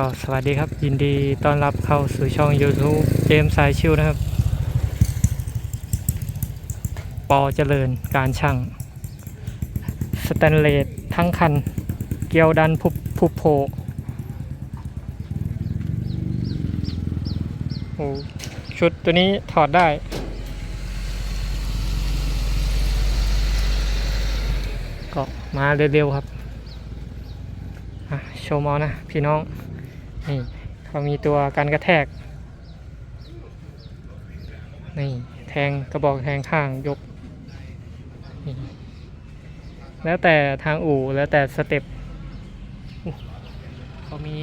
ก็สวัสดีครับ ยินดีต้อนรับเข้าสู่ช่อง YouTube เจมส์สายชิวนะครับ ปอเจริญการช่างสแตนเลสทั้งคัน เกียวดันพุบพุบโผโอ้ชุดตัวนี้ถอดได้ ก็มาเร็วๆครับโชว์มอนะ พี่น้อง นี่เขามีตัวกันกระแทก นี่แทงกระบอกแทงข้างยก แล้วแต่ทางอู่แล้วแต่สเต็ปเขามี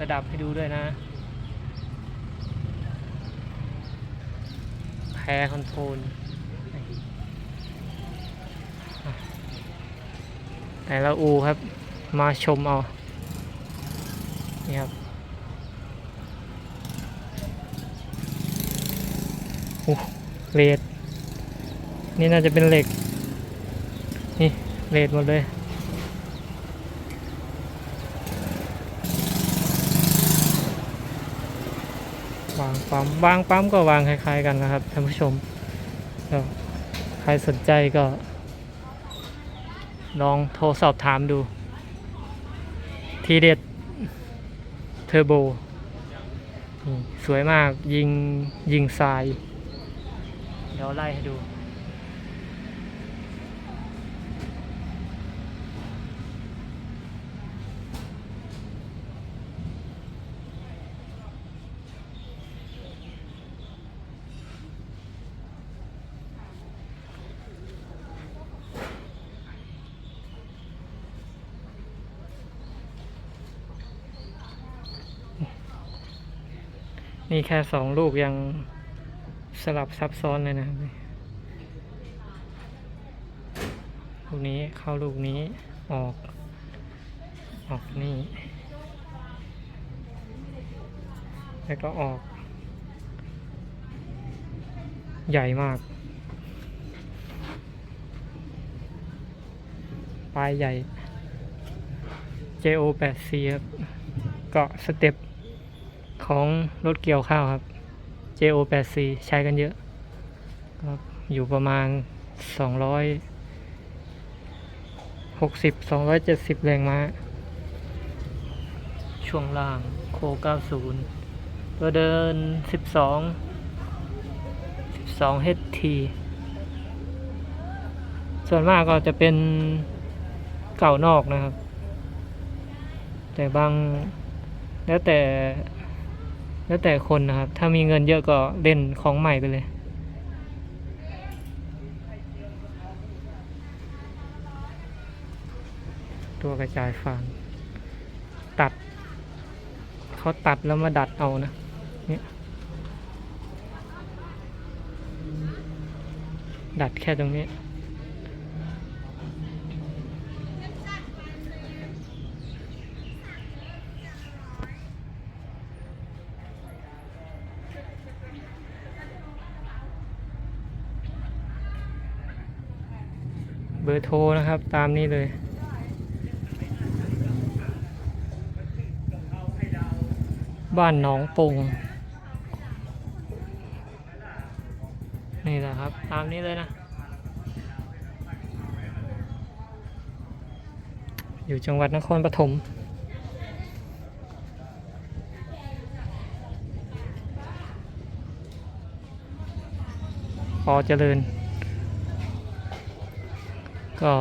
ระดับให้ดูด้วยนะ แพรคอนโทรลแต่ละอู่ครับ มาชมเอา นี่ครับ โอ้เลดนี่น่าจะเป็นเหล็ก นี่เลดหมดเลย วางปั๊มวางปั๊มก็วางคล้ายๆกันนะครับท่านผู้ชมก็ใครสนใจก็ ลองโทรสอบถามดู ทีเด็ดเทอร์โบนี่สวยมากยิงยิงทราย เดี๋ยวไล่ให้ดูนี่แค่สองลูกยัง สลับซับซ้อนเลยนะครับลูกนี้เข้าลูกนี้ออก ออกนี่ แล้วก็ออก ใหญ่มาก ปลายใหญ่ JO 8 C ครับ เกาะสเต็ปของรถเกี่ยวข้าวครับ JO 8 C ใช้กันเยอะครับอยู่ประมาณ 260 270 แรงม้า ช่วงล่างโค 90 ตัวเดิน 12 12 HT ส่วนมากก็จะเป็นเก่านอกนะครับ แต่บางแล้วแต่ แล้วแต่คนนะครับ ถ้ามีเงินเยอะก็เล่นของใหม่ไปเลยตัวกระจายฟางตัด เขาตัดแล้วมาดัดเอานะเนี่ยดัดแค่ตรงนี้ อร์โทรนะครับ ตามนี้เลยบ้านหนองปงนี่แหละครับ ตามนี้เลยนะ อยู่จังหวัดนครปฐมพอเจริญ ก็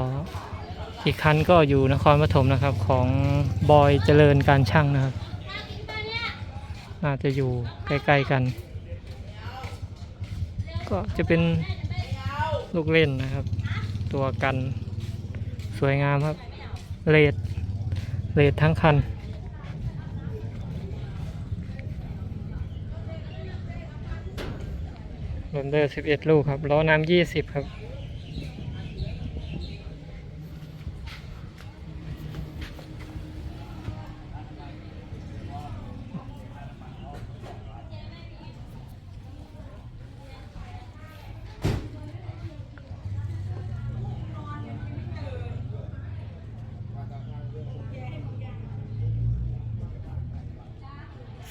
อีกคันก็อยู่นครปฐมนะครับของบอยเจริญการช่างนะครับ น่าจะอยู่ใกล้ๆกัน ก็จะเป็นลูกเล่นนะครับ ตัวกันสวยงามครับเลดเลดทั้งคันรวมเดอร์11 ลูกครับล้อน้ำ20 ครับ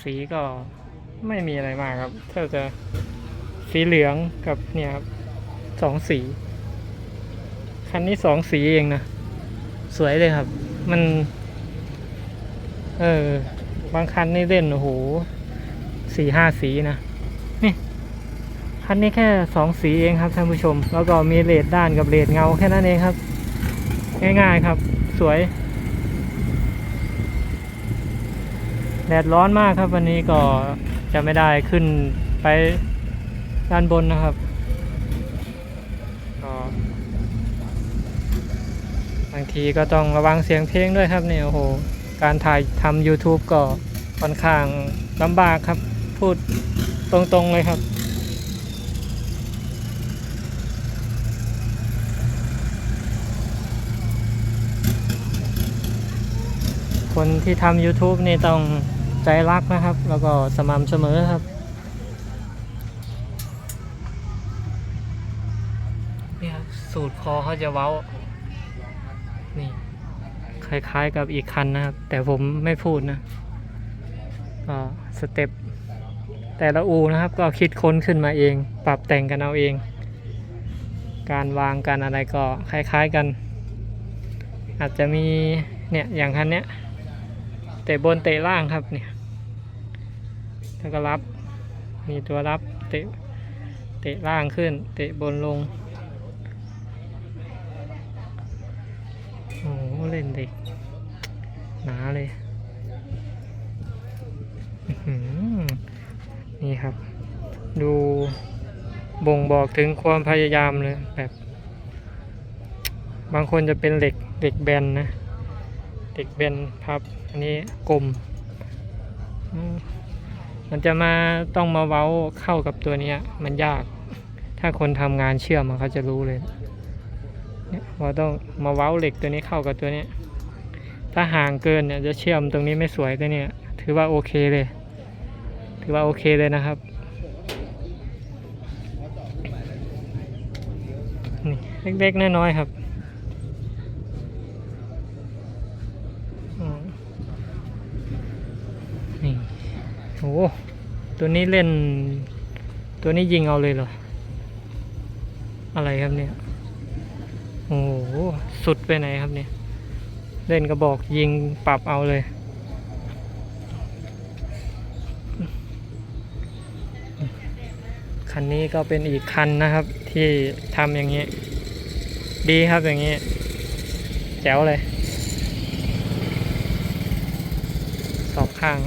สีก็ไม่มีอะไรมากครับถ้าจะสีเหลืองกับเนี่ยครับสองสี คันนี้สองสีเองนะ สวยเลยครับ มัน เออบางคันนี่เล่นโอ้โหสี่ห้าสีนะนี่คันนี้แค่สองสีเองครับท่านผู้ชม แล้วก็มีเลดด้านกับเลดเงาแค่นั้นเองครับ ง่ายๆครับ สวย แดดร้อนมากครับวันนี้ก็จะไม่ได้ขึ้นไปด้านบนนะครับก็บางทีก็ต้องระวังเสียงเพลงด้วยครับเนี่ยโอ้โหการถ่ายทำ YouTube ก็ค่อนข้างลำบากครับ พูดตรงๆเลยครับ คนที่ทำ YouTube นี่ต้องใจรักนะครับ แล้วก็สม่ำเสมอครับ นี่ครับ สูตรคอเขาจะเว้า นี่ คล้ายๆกับอีกคันนะครับ แต่ผมไม่พูดนะก็สเต็ปแต่ละอูนะครับ ก็คิดค้นขึ้นมาเอง ปรับแต่งกันเอาเอง การวางการอะไรก็คล้ายๆกัน อาจจะมีเนี่ยอย่างคันเนี้ย เตะบนเตะล่างครับเนี่ยแล้วก็รับ มีตัวรับเตะเตะล่างขึ้น เตะบนลงโอ้โหเล่นเด็กหนาเลยนี่ครับ ดูบ่งบอกถึงความพยายามเลยแบบ บางคนจะเป็นเหล็กเหล็กแบนนะ เด็กเบนพับ อันนี้กลม มันจะมาต้องมาเว้าเข้ากับตัวนี้มันยาก ถ้าคนทำงานเชื่อมเขาจะรู้เลยเนี่ยว่าต้องมาเว้าเหล็กตัวนี้เข้ากับตัวนี้ ถ้าห่างเกินเนี่ยจะเชื่อมตรงนี้ไม่สวยตัวเนี้ยถือว่าโอเคเลย ถือว่าโอเคเลยนะครับเล็กๆน้อยๆครับ อืมนี่โอ้โห ตัวนี้เล่น ตัวนี้ยิงเอาเลยเหรอ อะไรครับเนี่ย โอ้โห สุดไปไหนครับเนี่ย เล่นกระบอกยิงปรับเอาเลย คันนี้ก็เป็นอีกคันนะครับ ที่ทำอย่างนี้ ดีครับอย่างนี้ แจ๋วเลย สองข้าง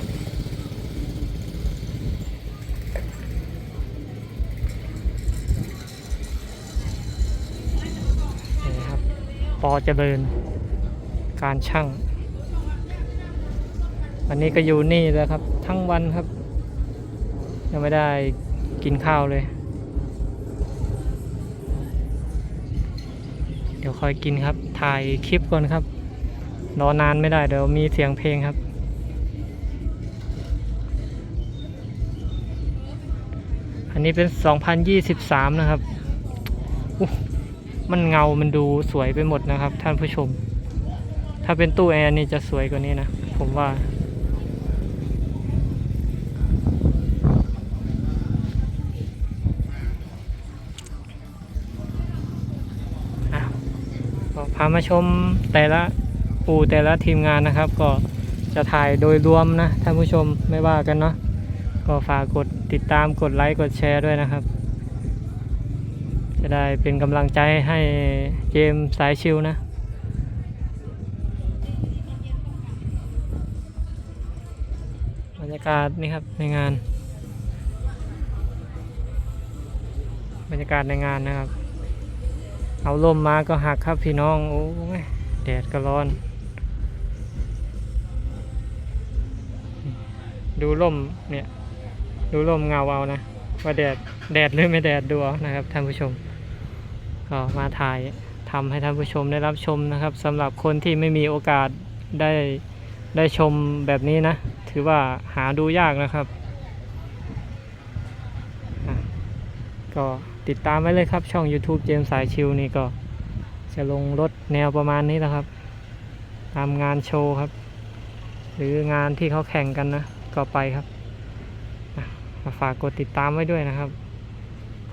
อเจริญ การช่างวันนี้ก็อยู่นี่แล้วครับ ทั้งวันครับ ยังไม่ได้กินข้าวเลย เดี๋ยวคอยกินครับ ถ่ายคลิปก่อนครับ รอนานไม่ได้เดี๋ยวมีเสียงเพลงครับ อันนี้เป็น 2023 นะครับ มันเงา มันดูสวยไปหมดนะครับ ท่านผู้ชม ถ้าเป็นตู้แอร์นี่จะสวยกว่านี้นะ ผมว่า พามาชมแต่ละปูแต่ละทีมงานนะครับ ก็จะถ่ายโดยรวมนะ ท่านผู้ชมไม่ว่ากันเนาะก็ฝากกดติดตามกดไลค์กดแชร์ด้วยนะครับ จะได้เป็นกำลังใจให้เจมส์สายชิวนะ บรรยากาศนี่ครับในงาน บรรยากาศในงานนะครับ เอาลมมาก็หักครับพี่น้องโอ้ยแดดก็ร้อน ดูลมเนี่ย ดูลมเงาเอานะว่าแดดแดดหรือไม่แดดดูเอานะครับท่านผู้ชม ก็มาถ่ายทำให้ท่านผู้ชมได้รับชมนะครับสำหรับคนที่ไม่มีโอกาสได้ได้ชมแบบนี้นะ ถือว่าหาดูยากนะครับก็ติดตามไว้เลยครับ ช่อง YouTube เจมส์สายชิวนี่ก็ จะลงรถแนวประมาณนี้นะครับตามงานโชว์ครับ หรืองานที่เขาแข่งกันนะ ก็ไปครับ ฝากกดติดตามไว้ด้วยนะครับ